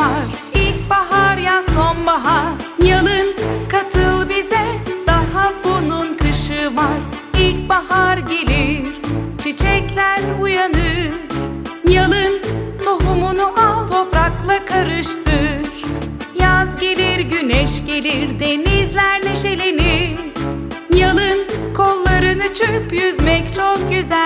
var. İlkbahar ya sonbahar. Yalın katıl bize Daha bunun kışı var. İlkbahar gelir Çiçekler uyanır. Yalın tohumunu al Toprakla karıştır. Yaz gelir güneş gelir Denizler neşelenir. Yalın kollarını çırp Yüzmek çok güzel.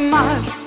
mimar